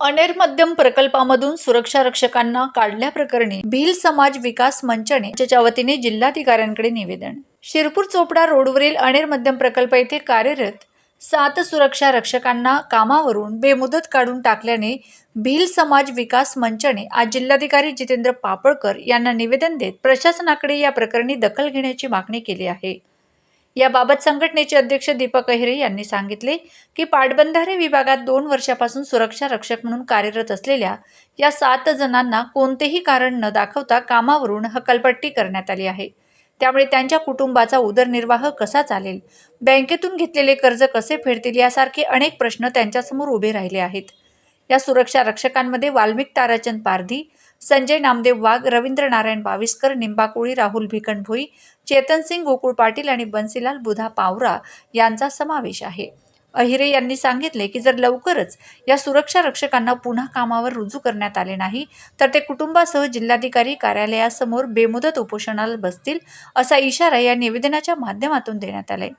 अनेर मध्यम प्रकल्पामधून सुरक्षा रक्षकांना काढल्याप्रकरणी भिल समाज विकास मंचनेच्या वतीने जिल्हाधिकाऱ्यांकडे निवेदन. शिरपूर चोपडा रोडवरील अनेर मध्यम प्रकल्प येथे कार्यरत सात सुरक्षा रक्षकांना कामावरून बेमुदत काढून टाकल्याने भिल समाज विकास मंचने आज जिल्हाधिकारी जितेंद्र पापळकर यांना निवेदन देत प्रशासनाकडे या प्रकरणी दखल घेण्याची मागणी केली आहे. याबाबत संघटनेचे अध्यक्ष दीपक अहिरे यांनी सांगितले की पाटबंधारे विभागात दोन वर्षापासून सुरक्षा रक्षक म्हणून कार्यरत असलेल्या या सात जणांना कोणतेही कारण न दाखवता कामावरून हकलपट्टी करण्यात आली आहे. त्यामुळे त्यांच्या कुटुंबाचा उदरनिर्वाह कसा चालेल? बँकेतून घेतलेले कर्ज कसे फेडतील? यासारखे अनेक प्रश्न त्यांच्यासमोर उभे राहिले आहेत. या सुरक्षा रक्षकांमध्ये वाल्मिक ताराचंद पारधी संजय नामदेव वाघ रवींद्र नारायण बाविस्कर निंबाकुळी राहुल भिकंड भोई चेतन सिंग गोकुळ पाटील आणि बन्सीलाल बुधा पावरा यांचा समावेश आहे. अहिरे यांनी सांगितले की जर लवकरच या सुरक्षा रक्षकांना पुन्हा कामावर रुजू करण्यात आले नाही तर ते कुटुंबासह जिल्हाधिकारी कार्यालयासमोर बेमुदत उपोषणाला बसतील असा इशारा या निवेदनाच्या माध्यमातून देण्यात आलाय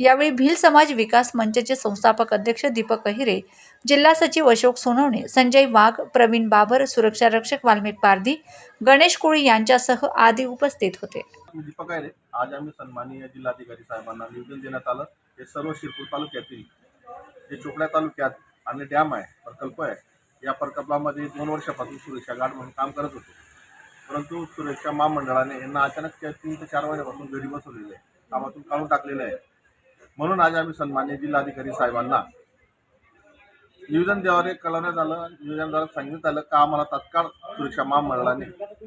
यावेळी भिल समाज विकास मंचचे संस्थापक अध्यक्ष दीपक अहिरे जिल्हा सचिव अशोक सोनवणे संजय वाघ प्रवीण बाबर सुरक्षा रक्षक वाल्मिक पारधी गणेश कोळी यांच्यासह आदी उपस्थित होते. दीपक अहिरे आज आम्ही सन्माननीय जिल्हाधिकारी साहेबांना निवेदन देण्यात आलं. हे सर्व शिरपूर तालुक्यातील जे चोपड्या तालुक्यात आणि डॅम आहे प्रकल्प आहे या प्रकल्पामध्ये दोन वर्षापासून सुरक्षा गार्ड म्हणून काम करत होते. परंतु सुरक्षा महामंडळाने यांना अचानक तीन ते चार महिन्यापासून घरी बसवलेले आहे कामातून काढून टाकलेले आहे. म्हणून आज आम्ही सन्मान्य जिल्हाधिकारी साहेबांना निवेदनद्वारे कळवण्यात आलं निवेदनद्वारे सांगण्यात आलं का आम्हाला तात्काळ सुरक्षा महामंडळाने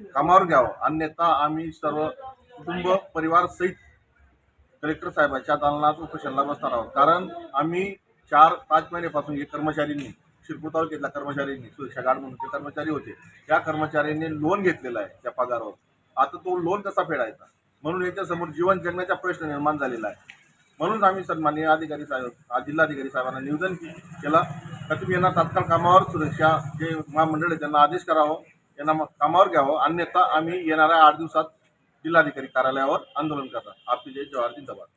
कामावर घ्यावं. अन्यथा आम्ही सर्व कुटुंब परिवार सहित कलेक्टर साहेबांच्या दालनात उपोषणाला बसणार आहोत. कारण आम्ही चार पाच महिन्यापासून हे कर्मचाऱ्यांनी शिरपूर तालुक्यातल्या कर्मचाऱ्यांनी सुरक्षा गार्ड म्हणून ते कर्मचारी होते त्या कर्मचाऱ्यांनी लोन घेतलेला आहे त्या पगारावर. आता तो लोन कसा फेडायचा? म्हणून याच्यासमोर जीवन जगण्याचा प्रश्न निर्माण झालेला आहे. म्हणून आम्ही सन्माननीय अधिकारी साहेब जिल्हाधिकारी साहेबांना निवेदन केला. तर तुम्ही यांना तात्काळ कामावर सुरक्षा जे महामंडळ आहे त्यांना आदेश करावं यांना कामावर घ्यावं. अन्यथा आम्ही येणाऱ्या आठ दिवसात जिल्हाधिकारी कार्यालयावर आंदोलन करणार आपली जय जवाहर जिंदाबाद.